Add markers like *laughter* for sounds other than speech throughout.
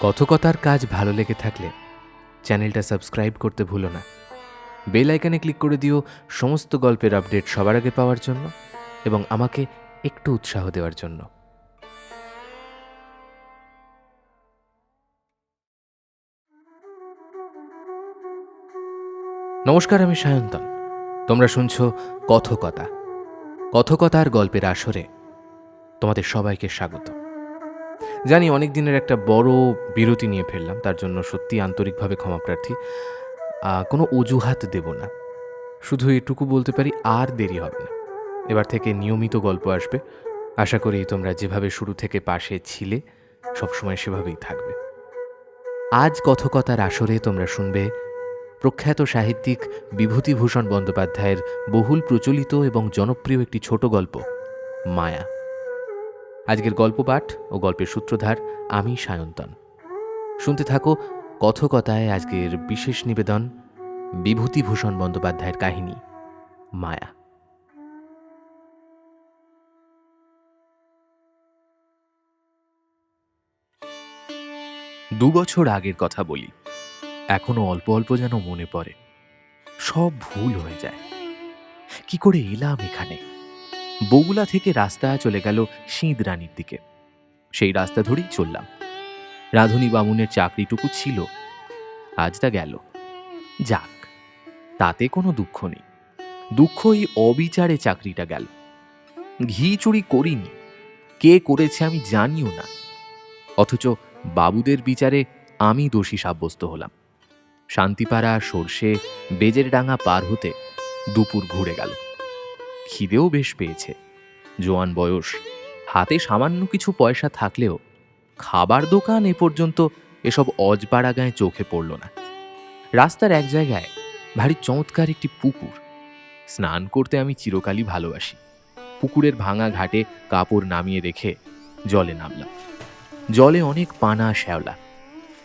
কথকতার কাজ ভালো লেগে থাকলে চ্যানেলটা সাবস্ক্রাইব করতে ভুলো না। বেল আইকনে ক্লিক করে দিও সমস্ত গল্পের আপডেট সবার আগে পাওয়ার জন্য এবং আমাকে একটু উৎসাহ দেওয়ার জন্য। নমস্কার, আমি সায়ন্তন। তোমরা শুনছ কথকতা। কথকতার গল্পের আসরে তোমাদের সবাইকে স্বাগত। জানি অনেক দিনের একটা বড় বিরতি নিয়ে ফেললাম, তার জন্য সত্যি আন্তরিকভাবে ক্ষমা প্রার্থী। কোনো অজুহাত দেব না। শুধু এটুকু বলতে পারি, আর দেরি হবে না। এবার থেকে নিয়মিত গল্প আসবে। আশা করি তোমরা যেভাবে শুরু থেকে পাশে ছিলে, সবসময় সেভাবেই থাকবে। আজ কথকতার আসরে তোমরা শুনবে প্রখ্যাত সাহিত্যিক বিভূতিভূষণ বন্দ্যোপাধ্যায়ের বহুল প্রচলিত এবং জনপ্রিয় একটি ছোট গল্প, মায়া। আজকের গল্প পাঠ ও গল্পের সূত্রধার আমি সায়ন্তন। শুনতে থাকো কথকতায় আজকের বিশেষ নিবেদন, বিভূতিভূষণ বন্দ্যোপাধ্যায়ের কাহিনী, মায়া। দু বছর আগের কথা বলি, এখনও অল্প অল্প যেন মনে পড়ে। সব ভুল হয়ে যায়। কি করে এলাম এখানে? বগুলা থেকে রাস্তা চলে গেল সিঁদ রানীর দিকে। সেই রাস্তা ধরেই চললাম। রাধুনী বামুনের চাকরিটুকু ছিল। আজ তা গেল। যাক, তাতে কোনো দুঃখ নেই। দুঃখ এই অবিচারে চাকরিটা গেল। ঘি চুরি করিনি। কে করেছে আমি জানিও না। অথচ বাবুদের বিচারে আমি দোষী সাব্যস্ত হলাম। শান্তিপাড়া, সর্ষে বেজের ডাঙা পার হতে দুপুর ঘুরে গেল। খিদেও বেশ পেয়েছে। জোয়ান বয়স, হাতে সামান্য কিছু পয়সা থাকলেও খাবার দোকান এ পর্যন্ত এসব অজপাড়া গায়ে চোখে পড়ল না। রাস্তার এক জায়গায় ভারী চমৎকার একটি পুকুর। স্নান করতে আমি চিরকালই ভালোবাসি। পুকুরের ভাঙা ঘাটে কাপড় নামিয়ে রেখে জলে নামলাম। জলে অনেক পানা শ্যাওলা।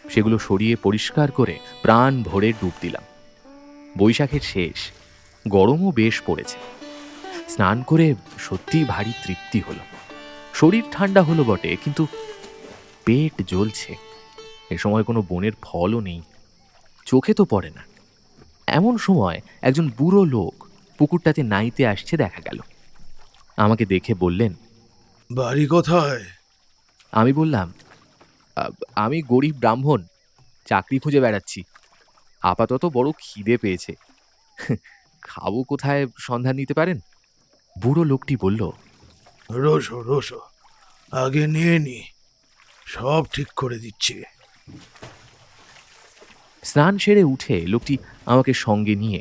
সেগুলো সরিয়ে পরিষ্কার করে প্রাণ ভরে ডুব দিলাম। বৈশাখের শেষ, গরমও বেশ পড়েছে। স্নান করে সত্যিই ভারী তৃপ্তি হলো। শরীর ঠান্ডা হলো বটে কিন্তু পেট জ্বলছে। এ সময় কোনো বনের ফলও নেই। চোখে তো পড়ে না। এমন সময় একজন বুড়ো লোক পুকুরটাতে নাইতে আসছে দেখা গেল। আমাকে দেখে বললেন বাড়ি কোথায়? আমি বললাম আমি গরিব ব্রাহ্মণ চাকরি খুঁজে বেড়াচ্ছি। আপাতত বড় খিদে পেয়েছে। খাব কোথায় সন্ধান নিতে পারেন? বুড়ো লোকটি বলল রোসো রোসো আগে নিয়ে নি সব ঠিক করে দিচ্ছে। স্নান সেরে উঠে লোকটি আমাকে সঙ্গে নিয়ে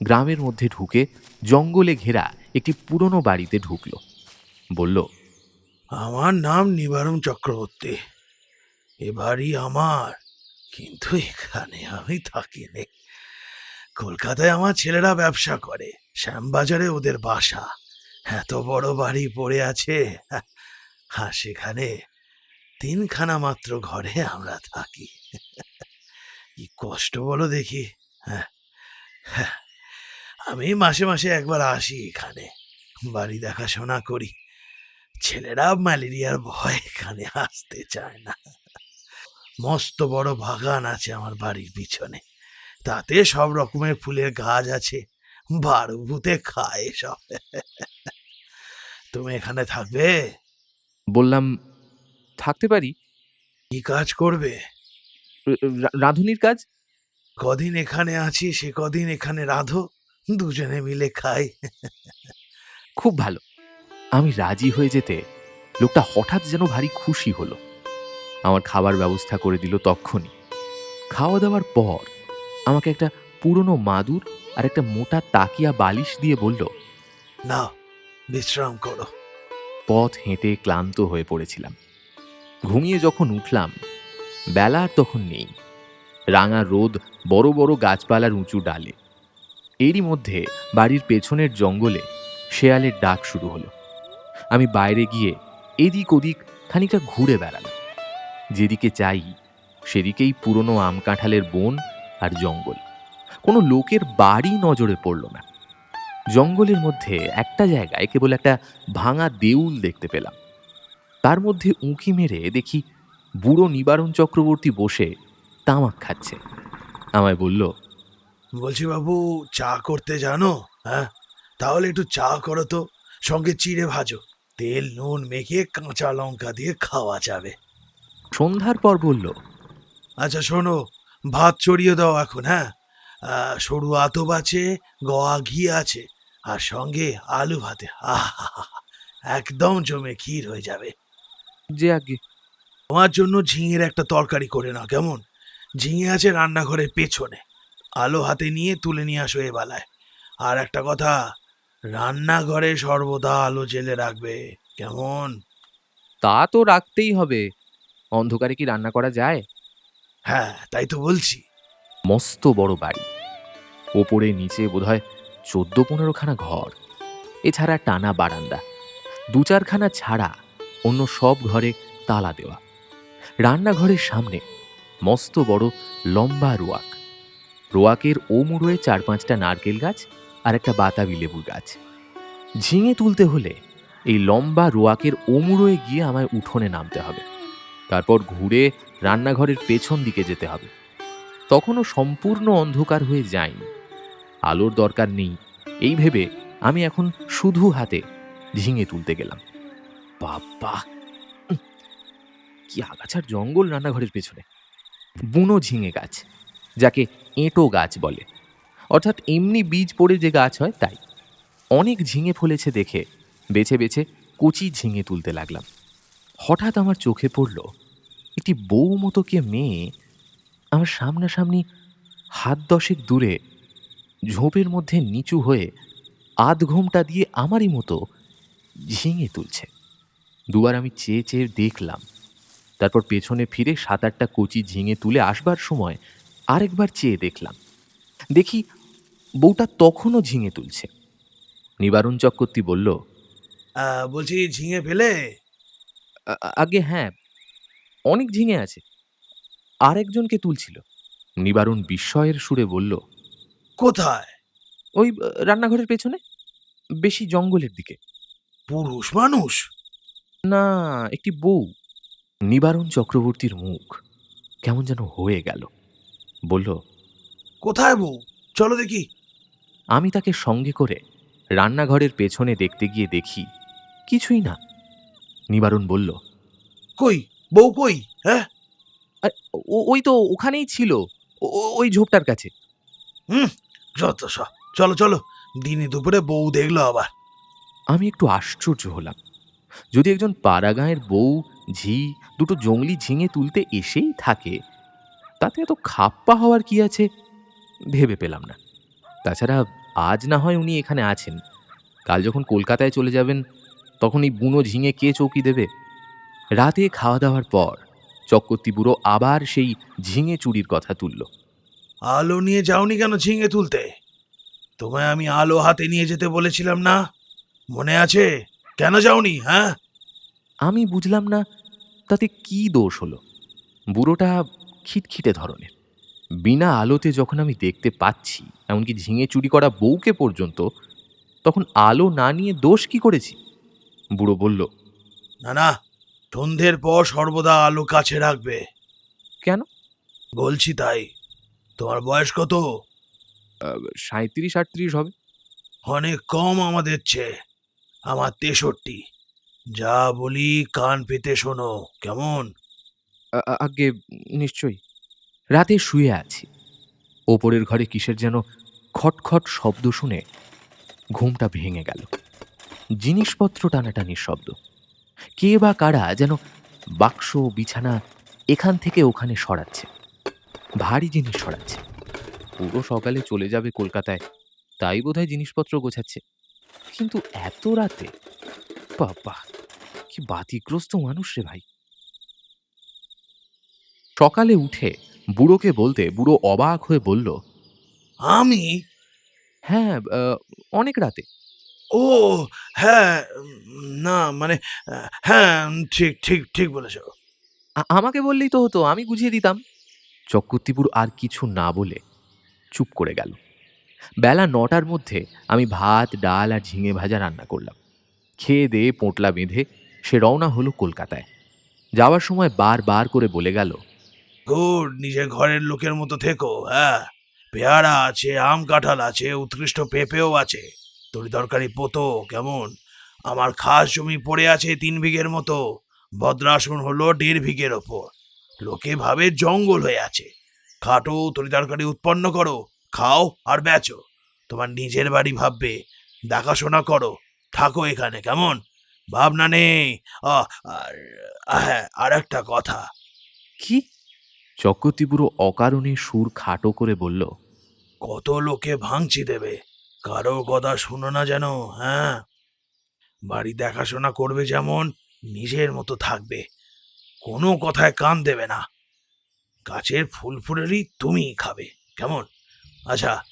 গ্রামের মধ্যে ঢুকে জঙ্গলে ঘেরা একটি পুরনো বাড়িতে ঢুকলো। বলল আমার নাম নিবারণ চক্রবর্তী। এ বাড়ি আমার কিন্তু এখানে আমি থাকি নে কলকাতায় আমার ছেলেরা ব্যবসা করে শ্যামবাজারে ওদের বাসা। এত বড় বাড়ি পড়ে আছে। আর সেখানে তিনখানা মাত্র ঘরে আমরা থাকি। কি কষ্ট বলো দেখি। হ্যাঁ হ্যাঁ। আমি মাসে মাসে একবার আসি এখানে। বাড়ি দেখাশোনা করি। ছেলেরা ম্যালেরিয়ার ভয় এখানে আসতে চায় না। মস্ত বড় বাগান আছে আমার বাড়ির পিছনে। তাতে সব রকমের ফুলের গাছ আছে। বারুভূতে খায় সব। তুমি এখানে থাকবে? বললাম থাকতে পারি। কি কাজ করবে? রা- রাঁধুনির কাজ? কদিন এখানে আছি সে কদিন এখানে রাধো দুজনে মিলে খাই। খুব ভালো। আমি রাজি হয়ে যেতে লোকটা হঠাৎ যেন ভারী খুশি হলো। আমার খাবার ব্যবস্থা করে দিল তক্ষণি। খাওয়া দাওয়ার পর আমাকে একটা পুরনো মাদুর আর একটা মোটা তাকিয়া বালিশ দিয়ে বলল নাও বিশ্রাম করো। পথ হেঁটে ক্লান্ত হয়ে পড়েছিলাম। ঘুমিয়ে যখন উঠলাম, বেলা আর তখন নেই। রাঙা রোদ বড় বড় গাছপালার উঁচু ডালে। এরই মধ্যে বাড়ির পেছনের জঙ্গলে শেয়ালের ডাক শুরু হলো। আমি বাইরে গিয়ে এদিক ওদিক খানিকটা ঘুরে বেড়ালাম। যেদিকে চাই, সেদিকেই পুরনো আম কাঁঠালের বন আর জঙ্গল। কোনো লোকের বাড়ি নজরে পড়ল না। জঙ্গলের মধ্যে একটা জায়গায় কেবল একটা ভাঙা দেউল দেখতে পেলাম। তার মধ্যে উঁকি মেরে দেখি বুড়ো নিবারণ চক্রবর্তী বসে তামাক খাচ্ছে। আমায় বলল বলছি বাবু চা করতে জানো? হ্যাঁ? তাহলে একটু চা করো তো সঙ্গে চিড়ে ভাজো। তেল নুন মেখে কাঁচা লঙ্কা দিয়ে খাওয়া যাবে। সন্ধ্যার পর বলল আচ্ছা শোনো ভাত চড়িয়ে দাও এখন হ্যাঁ? সরু আতপ আছে গয়া ঘি আছে। আর সঙ্গে আলু ভাতে। আহা একদম জমে ক্ষীর হয়ে যাবে। যে আগে। তোমার জন্য ঝিঙের একটা তরকারি করে নাও কেমন? ঝিঙে আছে রান্নাঘরের পেছনে। আলো হাতে নিয়ে তুলে নিয়ে আসো এ বেলায়। আর একটা কথা রান্নাঘরে সর্বদা আলো জেলে রাখবে কেমন? তা তো রাখতেই হবে। অন্ধকারে কি রান্না করা যায়? হ্যাঁ তাই তো বলছি। মস্ত বড় বাড়ি। ওপরে নিচে বোধহয় চোদ্দ পনেরোখানা ঘর, এছাড়া টানা বারান্দা দু চারখানা ছাড়া অন্য সব ঘরে তালা দেওয়া। রান্নাঘরের সামনে মস্ত বড় লম্বা রোয়াক। রোয়াকের ও মুড়োয় চার পাঁচটা নারকেল গাছ আর একটা বাতাবি লেবুর গাছ। ঝিঙে তুলতে হলে এই লম্বা রোয়াকের ওমুড়োয় গিয়ে আমায় উঠোনে নামতে হবে। তারপর ঘুরে রান্নাঘরের পেছন দিকে যেতে হবে। তখনও সম্পূর্ণ অন্ধকার হয়ে যায়নি। আলোর দরকার নেই। এই ভেবে আমি এখন শুধু হাতে ঝিঙে তুলতে গেলাম। বাবা! কি আগাছার জঙ্গল রান্নাঘরের পেছনে। বুনো ঝিঙে গাছ, যাকে এঁটো গাছ বলে। অর্থাৎ এমনি বীজ পড়ে যে গাছ হয়, তাই। অনেক ঝিঙে ফলেছে দেখে বেছে বেছে কচি ঝিঙে তুলতে লাগলাম। হঠাৎ আমার চোখে পড়ল, একটি বউ মতো কে মেয়ে আমার সামনাসামনি হাত দশেক দূরে ঝোপের মধ্যে নিচু হয়ে আধ ঘোমটা দিয়ে আমারই মতো ঝিঙে তুলছে। দুবার আমি চেয়ে চেয়ে দেখলাম। তারপর পেছনে ফিরে সাত আটটা কচি ঝিঙে তুলে আসবার সময় আরেকবার চেয়ে দেখলাম। দেখি বউটা তখনও ঝিঙে তুলছে। নিবারণ চক্রবর্তী বলল বলছি ঝিঙে ফেলে? "আ- আ- আগে হ্যাঁ অনেক ঝিঙে আছে। আরেকজনকে তুলছিল। নিবারণ বিস্ময়ের সুরে বলল কোথায়? ওই আহ, রান্নাঘরের পেছনে? বেশি জঙ্গলের দিকে। পুরুষ মানুষ? না একটি বউ। নিবারণ চক্রবর্তীর মুখ কেমন যেন হয়ে গেল। বলল কোথায় বউ? চলো দেখি। আমি তাকে সঙ্গে করে রান্নাঘরের পেছনে দেখতে গিয়ে দেখি কিছুই না। নিবারণ বলল কই? বউ কই? হ্যাঁ? "আরে, ও- ওই তো ওখানেই ছিল ও- ও- ওই ঝোপটার কাছে। যত সব চলো চলো। দিনে দুপুরে বউ দেখল আবার। আমি একটু আশ্চর্য হলাম। যদি একজন পাড়াগাঁয়ের বউ, ঝি, দুটো জঙ্গলি ঝিঙে তুলতে এসেই থাকে, তাতে এত খাপ্পা হওয়ার কি আছে? ভেবে পেলাম না। তাছাড়া আজ না হয় উনি এখানে আছেন। কাল যখন কলকাতায় চলে যাবেন, তখন এই বুনো ঝিঙে কে চৌকি দেবে? রাতে খাওয়া দাওয়ার পর চক্রবর্তী বুড়ো আবার সেই ঝিঙে চুরির কথা তুলল। আলো নিয়ে যাওনি কেন ঝিঙে তুলতে? তোমায় আমি আলো হাতে নিয়ে যেতে বলেছিলাম না? মনে আছে? কেন যাওনি হ্যাঁ? আমি বুঝলাম না তাতে কি দোষ হলো? বুড়োটা খিটখিটে ধরনের। বিনা আলোতে যখন আমি দেখতে পাচ্ছি এমনকি ঝিঙে চুরি করা বউকে পর্যন্ত তখন আলো না নিয়ে দোষ কি করেছি? বুড়ো বলল না না সন্ধ্যের পর সর্বদা আলো কাছে রাখবে। কেন? বলছি তাই। তোমার বয়স কত? সাঁত্রিশ আটত্রিশ হবে। অনেক কম আমাদের চেয়ে। আমার তেষট্টি। যা বলি কান পেতে শোনো কেমন? আগে নিশ্চয়ই। রাতে শুয়ে আছি। ওপরের ঘরে কিসের যেন খটখট শব্দ শুনে ঘুমটা ভেঙে গেল। জিনিসপত্র টানাটানির শব্দ। কে বা কারা যেন বাক্স বিছানা এখান থেকে ওখানে সরাচ্ছে। ভারী জিনিস সরাচ্ছে পুরো সকালে চলে যাবে কলকাতায় তাই বোধহয় জিনিসপত্র গোছাচ্ছে। কিন্তু এত রাতে? বাবা কি বাতিগ্রস্ত মানুষ রে ভাই। সকালে উঠে বুড়োকে বলতে বুড়ো অবাক হয়ে বলল আমি? হ্যাঁ অনেক রাতে। ও হ্যাঁ না মানে হ্যাঁ ঠিক ঠিক ঠিক বলেছ। আমাকে বললেই তো হতো আমি বুঝিয়ে দিতাম। চক্রবর্তীপুর আর কিছু না বলে চুপ করে গেল। বেলা নটার মধ্যে আমি ভাত, ডাল আর ঝিঙে ভাজা রান্না করলাম। খেয়ে দিয়ে পোঁটলা বেঁধে সে রওনা হলো কলকাতায়। যাওয়ার সময় বারবার করে বলে গেল গুড নিজের ঘরের লোকের মতো থেকো হ্যাঁ? পেয়ারা আছে, আম কাঁঠাল আছে, উৎকৃষ্ট পেঁপেও আছে। তরি তরকারি পোতো, কেমন? আমার খাস জমি পড়ে আছে তিন বিঘের মতো। ভদ্রাসন হলো দেড় বিঘের ওপর। লোকে ভাবে জঙ্গল হয়ে আছে। খাটো তরি তরকারি উৎপন্ন করো খাও আর বেচো। তোমার নিজের বাড়ি ভাববে দেখাশোনা করো থাকো এখানে কেমন? ভাবনা নেই। হ্যাঁ আর একটা কথা। কি? চক্রবর্তী পুরো অকারণে সুর খাটো করে বলল কত লোকে ভাঙচি দেবে? কারও কথা শুনো না যেন হ্যাঁ? বাড়ি দেখাশোনা করবে যেমন নিজের মতো থাকবে। কোনো কথায় কান দেবে না। গাছের ফুল ফুলেরই তুমিই খাবে, কেমন? আচ্ছা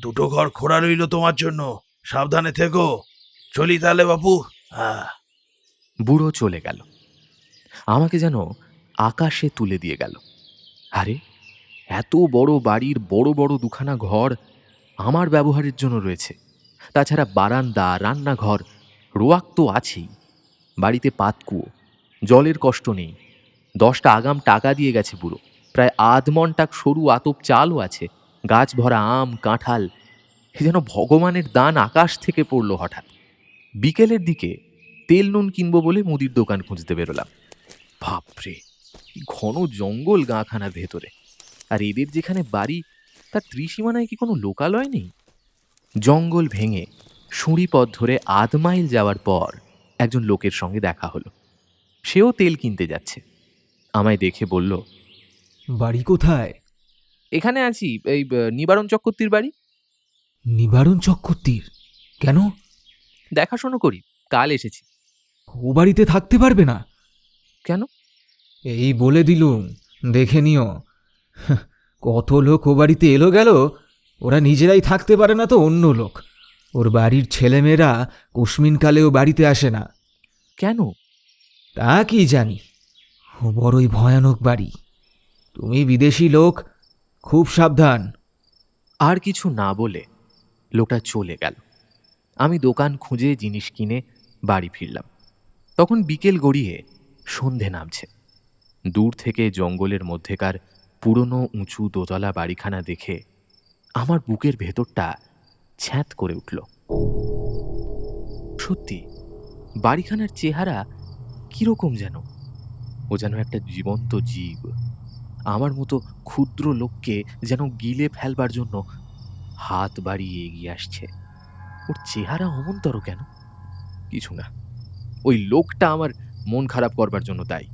দুটো ঘর খোড়া রইল তোমার জন্য, সাবধানে থেকো। চলি তাহলে বাপু। হ্যাঁ বুড়ো চলে গেল। আমাকে যেন আকাশে তুলে দিয়ে গেল। আরে, এত বড় বাড়ির বড় বড় দুখানা ঘর আমার ব্যবহারের জন্য রয়েছে। তাছাড়া বারান্দা, রান্নাঘর, রোয়াক তো আছেই। বাড়িতে পাতকুয়ো, জলের কষ্ট নেই। দশটা আগাম টাকা দিয়ে গেছে বুড়ো। প্রায় আধমন টাক সরু আতপ চালও আছে, গাছ ভরা আম, কাঁঠাল, এ যেন ভগবানের দান আকাশ থেকে পড়ল হঠাৎ। বিকেলের দিকে তেল নুন কিনবো বলে মুদির দোকান খুঁজতে বেরোলাম। কি ঘন জঙ্গল গাঁখানার ভেতরে। আর এদের যেখানে বাড়ি, তার ত্রিসীমানায় কি কোনো লোকালয় নেই? জঙ্গল ভেঙে সুঁড়ি পথ ধরে আধ মাইল যাওয়ার পর একজন লোকের সঙ্গে দেখা হলো। সেও তেল কিনতে যাচ্ছে। আমায় দেখে বলল বাড়ি কোথায়? এখানে আছি এই আহ, নিবারণ চক্রবর্তীর বাড়ি। নিবারণ চক্রবর্তীর? কেন? দেখাশোনা করি কাল এসেছি। ও বাড়িতে থাকতে পারবে না? কেন? এই বলে দিলুম দেখে নিও। হাহ, কত লোক ও বাড়িতে এলো গেল ওরা নিজেরাই থাকতে পারে না তো অন্য লোক। ওর বাড়ির ছেলেমেয়েরা কুসমিনকালেও বাড়িতে আসে না। কেন? তা কি জানি? ও বড়ই ভয়ানক বাড়ি। তুমি বিদেশি লোক, খুব সাবধান। আর কিছু না বলে লোকটা চলে গেল। আমি দোকান খুঁজে জিনিস কিনে বাড়ি ফিরলাম। তখন বিকেল গড়িয়ে সন্ধে নামছে। দূর থেকে জঙ্গলের মধ্যেকার পুরনো উঁচু দোতলা বাড়িখানা দেখে আমার বুকের ভেতরটা ছ্যাঁত করে উঠল। সত্যি, বাড়িখানার চেহারা কীরকম যেন? ও যেন একটা জীবন্ত জীব। আমার মতো ক্ষুদ্র লোককে যেন গিলে ফেলবার জন্য হাত বাড়িয়ে এগিয়ে আসছে। ওর চেহারা অমন্তর কেন? কিছু না। ওই লোকটা আমার মন খারাপ করবার জন্য তাই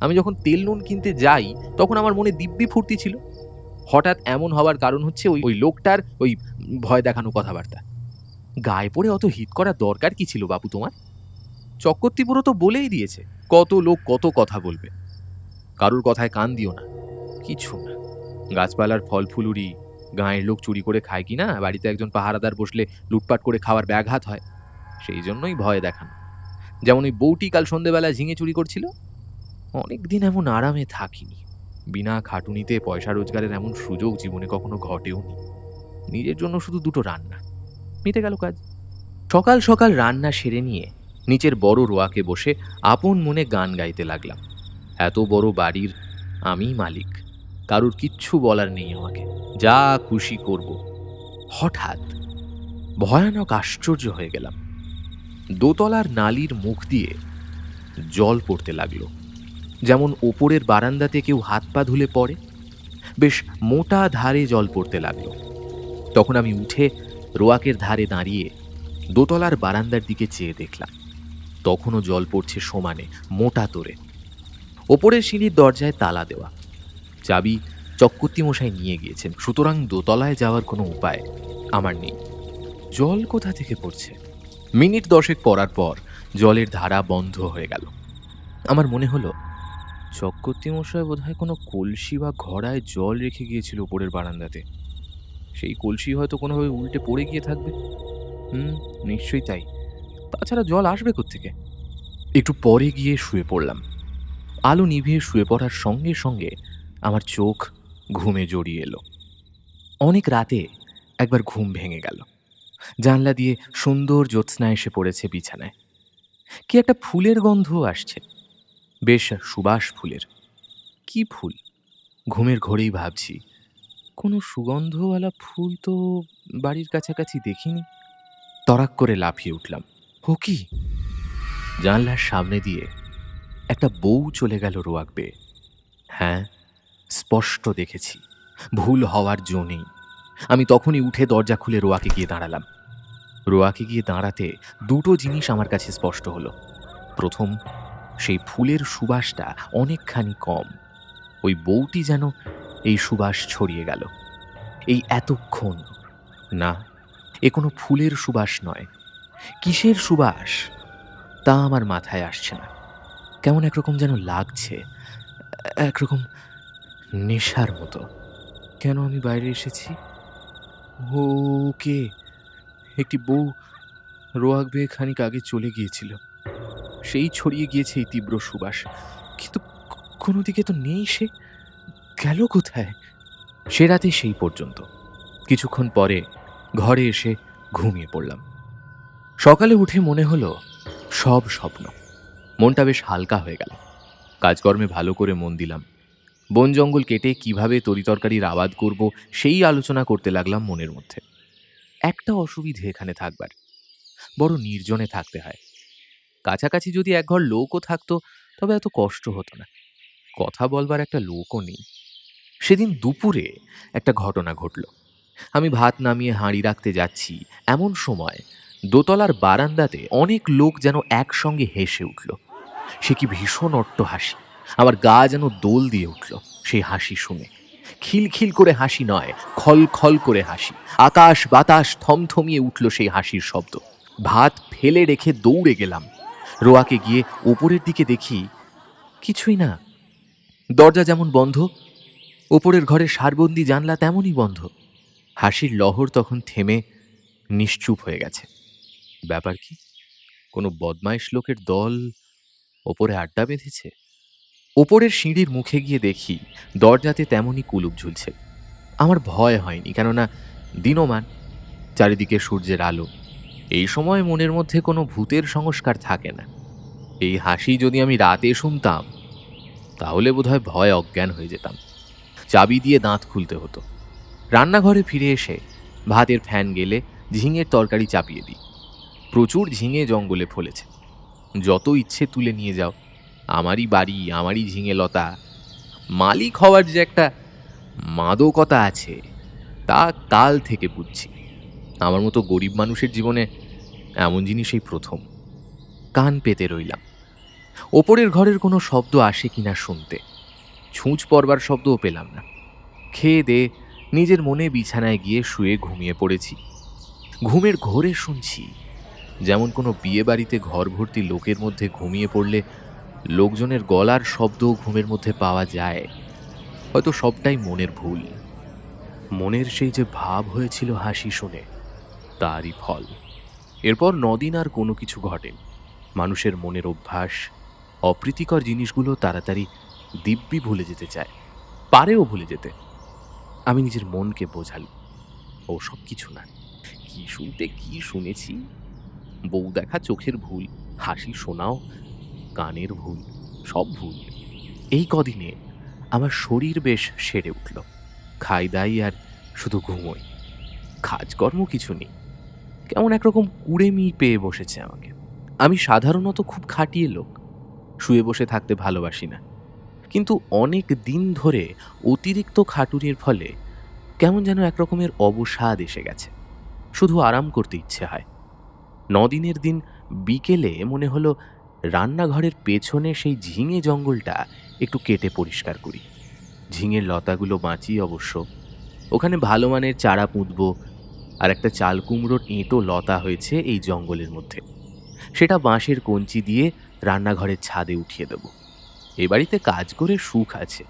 আমি যখন তেল নুন কিনতে যাই, তখন আমার মনে দিব্যি ফুর্তি ছিল। হঠাৎ এমন হওয়ার কারণ হচ্ছে ওই ওই লোকটার ওই ভয় দেখানো কথাবার্তা। গায়ে পড়ে অত হিট করার দরকার কি ছিল বাপু তোমার? চক্রবর্তীপুরো তো বলেই দিয়েছে। কত লোক কত কথা বলবে। কারুর কথায় কান দিও না, কিছু না। গাছপালার ফল ফুলুরি গাঁয়ের লোক চুরি করে খায় কি না? বাড়িতে একজন পাহারাদার বসলে লুটপাট করে খাওয়ার ব্যাঘাত হয়, সেই জন্যই ভয় দেখানো। যেমন ওই বউটি কাল সন্ধেবেলা ঝিঙে চুরি করছিল অনেক দিন এমন আরামে থাকিনি। বিনা খাটুনিতে পয়সা রোজগারের এমন সুযোগ জীবনে কখনো ঘটেও নি। নিজের জন্য শুধু দুটো রান্না। মিটে গেল কাজ। সকাল সকাল রান্না সেরে নিয়ে নিচের বড় রোয়াকে বসে আপন মনে গান গাইতে লাগলাম। এত বড় বাড়ির আমি মালিক, কারুর কিচ্ছু বলার নেই আমাকে। যা খুশি করব। হঠাৎ ভয়ানক আশ্চর্য হয়ে গেলাম। দোতলার নালির মুখ দিয়ে জল পড়তে লাগল। যেমন ওপরের বারান্দাতে কেউ হাত পা ধুলে পড়ে, বেশ মোটা ধারে জল পড়তে লাগল। তখন আমি উঠে রোয়াকের ধারে দাঁড়িয়ে দোতলার বারান্দার দিকে চেয়ে দেখলাম। তখনও জল পড়ছে সমানে, মোটা তোরে। ওপরের সিঁড়ির দরজায় তালা দেওয়া। চাবি চক্কর্তি মশাই নিয়ে গিয়েছেন। সুতরাং দোতলায় যাওয়ার কোনো উপায় আমার নেই। জল কোথা থেকে পড়ছে? মিনিট দশেক পড়ার পর জলের ধারা বন্ধ হয়ে গেল। আমার মনে হলো চক্কর্তি মশাই বোধহয় কোনো কলসি বা ঘড়ায় জল রেখে গিয়েছিল উপরের বারান্দাতে। সেই কলসি হয়তো কোনোভাবে উল্টে পড়ে গিয়ে থাকবে। হুম, নিশ্চয়ই তাই। তাছাড়া জল আসবে থেকে একটু পরে গিয়ে শুয়ে পড়লাম। আলো নিভিয়ে শুয়ে পড়ার সঙ্গে সঙ্গে আমার চোখ ঘুমে জড়িয়ে এলো। অনেক রাতে একবার ঘুম ভেঙে গেল। জানলা দিয়ে সুন্দর জ্যোৎস্না এসে পড়েছে বিছানায়। কি একটা ফুলের গন্ধ আসছে। বেশ সুবাস ফুলের। কি ফুল? ঘুমের ঘোরেই ভাবছি। কোনো সুগন্ধওয়ালা ফুল তো বাড়ির কাছাকাছি দেখিনি। তরাক করে লাফিয়ে উঠলাম। ও কি? জানলার সামনে দিয়ে একটা বউ চলে গেল রোয়াক বেয়ে হ্যাঁ স্পষ্ট দেখেছি। ভুল হওয়ার জো নেই। আমি তখনই উঠে দরজা খুলে রোয়াকে গিয়ে দাঁড়ালাম। রোয়াকে গিয়ে দাঁড়াতে দুটো জিনিস আমার কাছে স্পষ্ট হলো। প্রথম, সেই ফুলের সুবাসটা অনেকখানি কম। ওই বউটি যেন এই সুবাস ছড়িয়ে গেল। এই এতক্ষণ। না, এ কোনো ফুলের সুবাস নয়। কিসের সুবাস? তা আমার মাথায় আসছে না। কেমন একরকম যেন লাগছে, একরকম নেশার মতো। কেন আমি বাইরে এসেছি? ও কে? একটি বউ রোয়াক বেয়ে খানিক আগে চলে গিয়েছিল। সেই ছড়িয়ে গিয়েছে এই তীব্র সুবাস। কিন্তু কোনো দিকে তো নেই সে। গেল কোথায়? সে রাতে সেই পর্যন্ত। কিছুক্ষণ পরে ঘরে এসে ঘুমিয়ে পড়লাম। সকালে উঠে মনে হলো, সব স্বপ্ন। মনটা বেশ হালকা হয়ে গেল। কাজকর্মে ভালো করে মন দিলাম। বন জঙ্গল কেটে কীভাবে তরিতরকারির আবাদ করব, সেই আলোচনা করতে লাগলাম মনের মধ্যে। একটা অসুবিধে এখানে থাকবার। বড় নির্জনে থাকতে হয়। কাছাকাছি যদি একঘর লোকও থাকতো, তবে এত কষ্ট হতো না। কথা বলবার একটা লোকও নেই। সেদিন দুপুরে একটা ঘটনা ঘটল। আমি ভাত নামিয়ে হাঁড়ি রাখতে যাচ্ছি, এমন সময় দোতলার বারান্দাতে অনেক লোক যেন একসঙ্গে হেসে উঠল। সে কি ভীষণ অট্ট হাসি। আমার গা যেন দোল দিয়ে উঠল সেই হাসি শুনে। খিলখিল করে হাসি নয় খল খল করে হাসি। আকাশ বাতাস থমথমিয়ে উঠল সেই হাসির শব্দ। ভাত ফেলে রেখে দৌড়ে গেলাম। রোয়াকে গিয়ে ওপরের দিকে দেখি কিছুই না। দরজা যেমন বন্ধ, ওপরের ঘরের সারবন্দি জানলা তেমনই বন্ধ। হাসির লহর তখন থেমে নিশ্চুপ হয়ে গেছে। ব্যাপার কি? কোনো বদমাইশ লোকের দল ওপরে আড্ডা বেঁধেছে? ওপরের সিঁড়ির মুখে গিয়ে দেখি দরজাতে তেমনই কুলুপ ঝুলছে। আমার ভয় হয়নি, কেননা দিনমান, চারিদিকে সূর্যের আলো। এই সময় মনের মধ্যে কোনো ভূতের সংস্কার থাকে না। এই হাসি যদি আমি রাতে শুনতাম, তাহলে বোধহয় ভয় অজ্ঞান হয়ে যেতাম। চাবি দিয়ে দাঁত খুলতে হতো। রান্নাঘরে ফিরে এসে ভাতের ফ্যান গেলে ঝিঙের তরকারি চাপিয়ে দিই। প্রচুর ঝিঙে জঙ্গলে ফলেছে। যত ইচ্ছে তুলে নিয়ে যাও। আমারই বাড়ি, আমারই ঝিঙে লতা। মালিক হওয়ার যে একটা মাদকতা আছে, তা কাল থেকে বুঝছি। আমার মতো গরিব মানুষের জীবনে এমন জিনিসই প্রথম। কান পেতে রইলাম। ওপরের ঘরের কোনো শব্দ আসে কিনা শুনতে। ছুঁচ পড়বার শব্দও পেলাম না। খেয়ে দে, নিজের মনে বিছানায় গিয়ে শুয়ে ঘুমিয়ে পড়েছি। ঘুমের ঘোরে শুনছি যেমন কোনো বিয়ে বাড়িতে ঘর ভর্তি লোকের মধ্যে ঘুমিয়ে পড়লে লোকজনের গলার শব্দও ঘুমের মধ্যে পাওয়া যায়। হয়তো সবটাই মনের ভুল। মনের সেই যে ভাব হয়েছিল হাসি শুনে, তারই ফল। এরপর নদিন আর কোনো কিছু ঘটে মানুষের মনের অভ্যাস, অপ্রীতিকর জিনিসগুলো তাড়াতাড়ি দিব্যি ভুলে যেতে চায়। পারেও ভুলে যেতে। আমি নিজের মনকে বোঝালি। ও সব কিছু না। কি শুনতে, কি শুনেছি? বউ দেখা চোখের ভুল, হাসি শোনাও, কানের ভুল, সব ভুল। এই কদিনে আমার শরীর বেশ সেরে উঠল। খাই দাই আর শুধু ঘুমোই। কাজকর্ম কিছু নেই। কেমন একরকম কুড়েমি পেয়ে বসেছে আমাকে। আমি সাধারণত খুব খাটিয়ে লোক। শুয়ে বসে থাকতে ভালোবাসি না। কিন্তু অনেক দিন ধরে অতিরিক্ত খাটুনির ফলে কেমন যেন একরকমের অবসাদ এসে গেছে। শুধু আরাম করতে ইচ্ছে হয়। নদিনের দিন বিকেলে মনে হলো রান্নাঘরের পেছনে সেই ঝিঙে জঙ্গলটা একটু কেটে পরিষ্কার করি। ঝিঙের লতাগুলো বাঁচি অবশ্য। ওখানে ভালো মানের চারা পুঁতব আর একটা চাল কুমড়োর এঁটো লতা হয়েছে এই জঙ্গলের মধ্যে। সেটা বাঁশের কঞ্চি দিয়ে রান্নাঘরের ছাদে উঠিয়ে দেব। এ বাড়িতে কাজ করে সুখ আছে।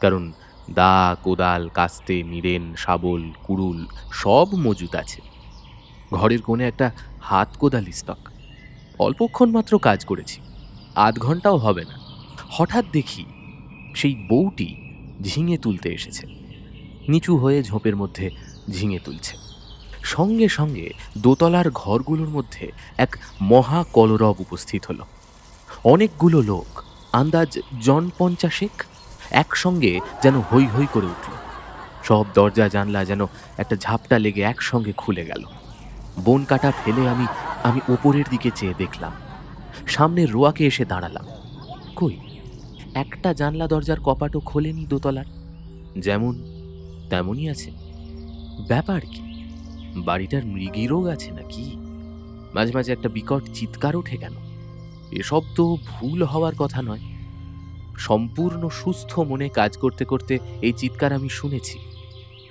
কারণ দা, কোদাল, কাস্তে নিরেন শাবল, কুড়ুল সব মজুত আছে। ঘরের কোণে একটা হাত কোদাল স্টক অল্পক্ষণ মাত্র কাজ করেছি। আধ ঘন্টাও হবে না। হঠাৎ দেখি সেই বউটি ঝিঙে তুলতে এসেছে। নিচু হয়ে ঝোপের মধ্যে ঝিঙে তুলছে। সঙ্গে সঙ্গে দোতলার ঘরগুলোর মধ্যে এক মহা কলরব উপস্থিত হলো। অনেকগুলো লোক, আন্দাজ জন পঞ্চাশেক, একসঙ্গে যেন হৈ হৈ করে উঠল। সব দরজা জানলা যেন একটা ঝাপটা লেগে একসঙ্গে খুলে গেল। বন কাটা ফেলে আমি আমি ওপরের দিকে চেয়ে দেখলাম। সামনে রোয়াকে এসে দাঁড়ালাম। কই? একটা জানলা দরজার কপাটও খোলেনি দোতলার। যেমন, তেমনই আছে। ব্যাপার কি? বাড়িটার মৃগী রোগ আছে নাকি? মাঝে মাঝে একটা বিকট চিৎকার ওঠে কেন? এসব তো ভুল হওয়ার কথা নয়। সম্পূর্ণ সুস্থ মনে কাজ করতে করতে এই চিৎকার আমি শুনেছি।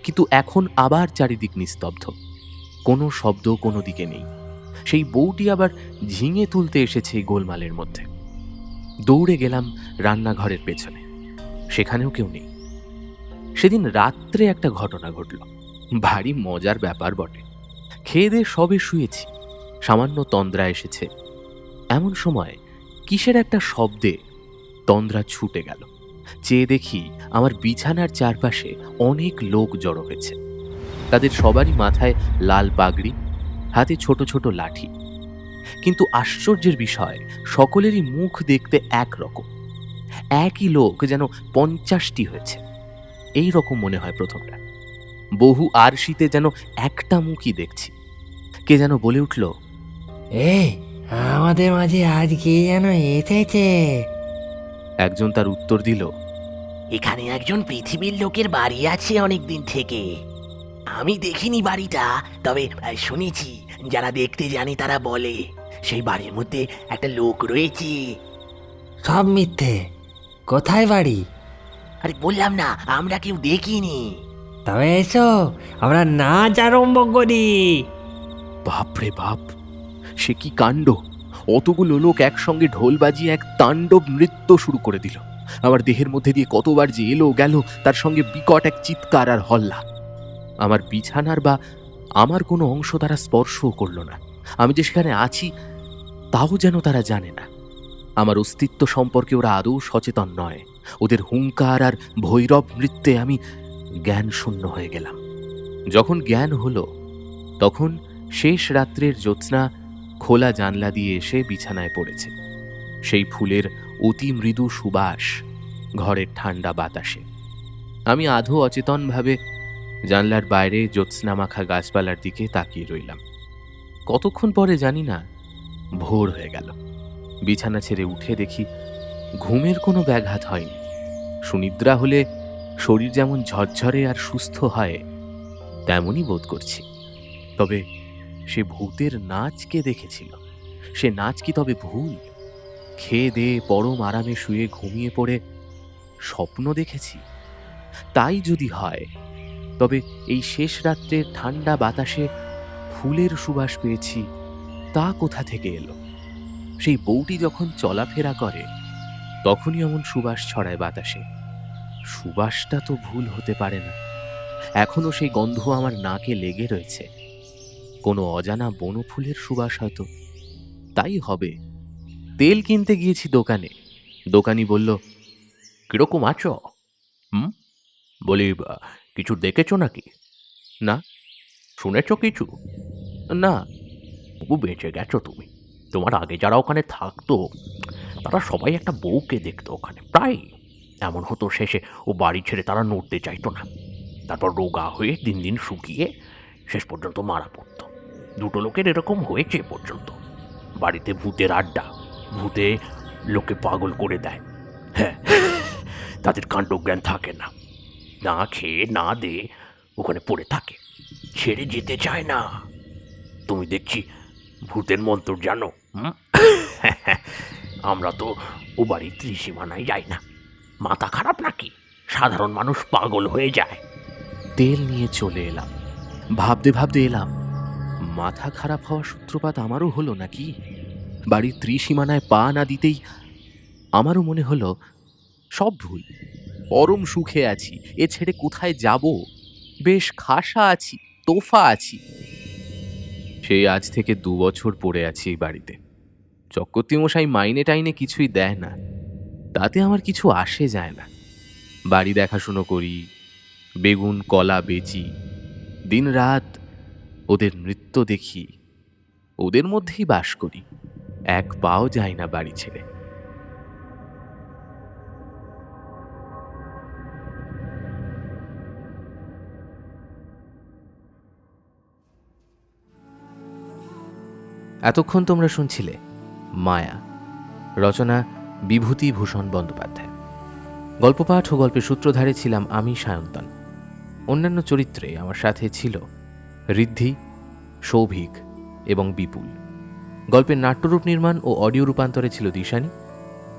কিন্তু এখন আবার চারিদিক নিস্তব্ধ। কোনো শব্দ কোনো দিকে নেই। সেই বউটি আবার ঝিঙে তুলতে এসেছে গোলমালের মধ্যে। দৌড়ে গেলাম রান্নাঘরের পেছনে। সেখানেও কেউ নেই। সেদিন রাত্রে একটা ঘটনা ঘটল। ভারী মজার ব্যাপার বটে। খেয়ে দিয়ে সবে শুয়েছি। সামান্য তন্দ্রা এসেছে। এমন সময় কিসের একটা শব্দে তন্দ্রা ছুটে গেল। চেয়ে দেখি আমার বিছানার চারপাশে অনেক লোক জড়ো হয়েছে। তাদের সবারই মাথায় লাল পাগড়ি হাতে ছোট ছোট লাঠি। কিন্তু আশ্চর্যের বিষয় সকলেরই মুখ দেখতে একরকম। একই লোক যেন পঞ্চাশটি হয়েছে। এই রকম মনে হয় প্রথমটা। বহু আর শীতে যেন একটা মুখই দেখছি। কে যেন বলে উঠল এই আমাদের মাঝে আজ কে যেন এসেছে? একজন তার উত্তর দিল এখানে একজন পৃথিবীর লোকের বাড়ি আছে অনেক দিন থেকে। আমি দেখিনি বাড়িটা তবে শুনেছি। যারা দেখতে জানে তারা বলে সেই বাড়ির মধ্যে একটা লোক রয়েছে। সব মিথ্যে। কোথায় বাড়ি? আরে বললাম না আমরা কেউ দেখিনি। তবে এসো আমরা নাচ আরম্ভ করি বাপরে বাপ সে কি কাণ্ড? অতগুলো লোক একসঙ্গে ঢোল বাজিয়ে এক তাণ্ডব নৃত্য শুরু করে দিল। আমার দেহের মধ্যে দিয়ে কতবার যে এলো গেল তার সঙ্গে বিকট এক চিৎকার আর হল্লা। আমার বিছানার বা আমার কোনো অংশ তারা স্পর্শও করল না। আমি যে সেখানে আছি, তাও যেন তারা জানে না। আমার অস্তিত্ব সম্পর্কে ওরা আদৌ সচেতন নয়। ওদের হুঙ্কার আর ভৈরব নৃত্যে আমি জ্ঞান শূন্য হয়ে গেলাম। যখন জ্ঞান হলো, তখন শেষ রাত্রের জ্যোৎস্না খোলা জানলা দিয়ে এসে বিছানায় পড়েছে। সেই ফুলের অতি মৃদু সুবাস ঘরের ঠান্ডা বাতাসে। আমি আধো অচেতনভাবে জানলার বাইরে জ্যোৎস্না মাখা গাছপালার দিকে তাকিয়ে রইলাম। কতক্ষণ পরে জানি না, ভোর হয়ে গেল। বিছানা ছেড়ে উঠে দেখি ঘুমের কোনো ব্যাঘাত হয়নি। সুনিদ্রা হলে শরীর যেমন ঝরঝরে আর সুস্থ হয়, তেমনই বোধ করছি। তবে সে ভূতের নাচকে দেখেছিল? সে নাচ কি তবে ভুল? খেয়ে দিয়ে পরম আরামে শুয়ে ঘুমিয়ে পড়ে স্বপ্ন দেখেছি। তাই যদি হয় তবে এই শেষ রাত্রের ঠান্ডা বাতাসে ফুলের সুবাস পেয়েছি। তা কোথা থেকে এলো? সেই বউটি যখন চলাফেরা করে, তখনই এমন সুবাস ছড়ায় বাতাসে। সুবাসটা তো ভুল হতে পারে না। এখনও সেই গন্ধ আমার নাকে লেগে রয়েছে। কোনো অজানা বনফুলের সুবাস হয়তো। তাই হবে। তেল কিনতে গিয়েছি দোকানে। দোকানি বলল, কীরকম আছো? হুম? বলি কিছু দেখেছ নাকি? না? শুনেছ কিছু? না। তবু বেঁচে গেছো তুমি। তোমার আগে যারা ওখানে থাকতো, তারা সবাই একটা বউকে দেখতো ওখানে, প্রায়। এমন হতো শেষে ও বাড়ি ছেড়ে তারা নড়তে চাইতো না। তারপর রোগা হয়ে দিন দিন শুকিয়ে শেষ পর্যন্ত মারা পড়তো। দুটো লোকের এরকম হয়েছে পর্যন্ত। বাড়িতে ভূতের আড্ডা, ভূতে লোকে পাগল করে দেয়। হ্যাঁ তাদের কাণ্ডজ্ঞান থাকে না। না খেয়ে না দে, ওখানে পড়ে থাকে। ছেড়ে যেতে চায় না। তুমি দেখছি ভূতের মন্ত্র জানো? *coughs* আমরা তো ও বাড়ির ত্রিসীমানায় যাই না। মাথা খারাপ নাকি? সাধারণ মানুষ পাগল হয়ে যায়। তেল নিয়ে চলে এলাম। ভাবতে ভাবতে এলাম, মাথা খারাপ হওয়ার সূত্রপাত আমারও হলো নাকি? বাড়ির ত্রিসীমানায় পা না দিতেই আমারও মনে হলো সব ভুল। পরম সুখে আছি। এ ছেড়ে কোথায় যাব? বেশ খাসা আছি, তোফা আছি। সেই আজ থেকে দু বছর পড়ে আছি এই বাড়িতে। চক্রবর্তীমশাই মাইনে টাইনে কিছুই দেয় না। তাতে আমার কিছু আসে যায় না। বাড়ি দেখাশুনো করি, বেগুন, কলা বেচি দিন রাত ওদের নৃত্য দেখি, ওদের মধ্যেই বাস করি। এক পাও যায় না বাড়ি ছেড়ে। এতক্ষণ তোমরা শুনছিলে মায়া, রচনা বিভূতি ভূষণ বন্দ্যোপাধ্যায়। গল্প পাঠ ও গল্পের সূত্রধারে ছিলাম আমি সায়ন্তন। অন্যান্য চরিত্রে আমার সাথে ছিল ঋদ্ধি, সৌভিক এবং বিপুল। গল্পের নাট্যরূপ নির্মাণ ও অডিও রূপান্তরে ছিল দিশানি।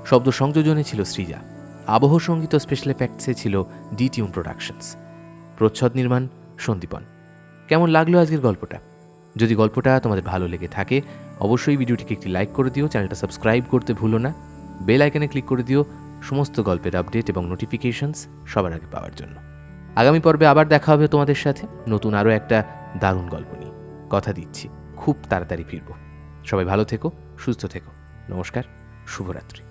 শব্দ সংযোজনে ছিল সৃজা। আবহ সংগীত স্পেশাল এফেক্টসে ছিল ডি টিউন প্রোডাকশনস প্রচ্ছদ নির্মাণ সন্দীপন। কেমন লাগল আজকের গল্পটা? যদি গল্পটা তোমাদের ভালো লেগে থাকে, অবশ্যই ভিডিওটিকে একটি লাইক করে দিও, চ্যানেলটা সাবস্ক্রাইব করতে ভুলো না। বেল আইকনে ক্লিক করে দিও, সমস্ত গল্পের আপডেট এবং নোটিফিকেশনস সবার আগে পাওয়ার জন্য। আগামী পর্বে আবার দেখা হবে তোমাদের সাথে, নতুন আরও একটা দারুণ গল্প নিয়ে। কথা দিচ্ছি, খুব তাড়াতাড়ি ফিরব। সবাই ভালো থেকো, সুস্থ থেকো। নমস্কার, শুভরাত্রি।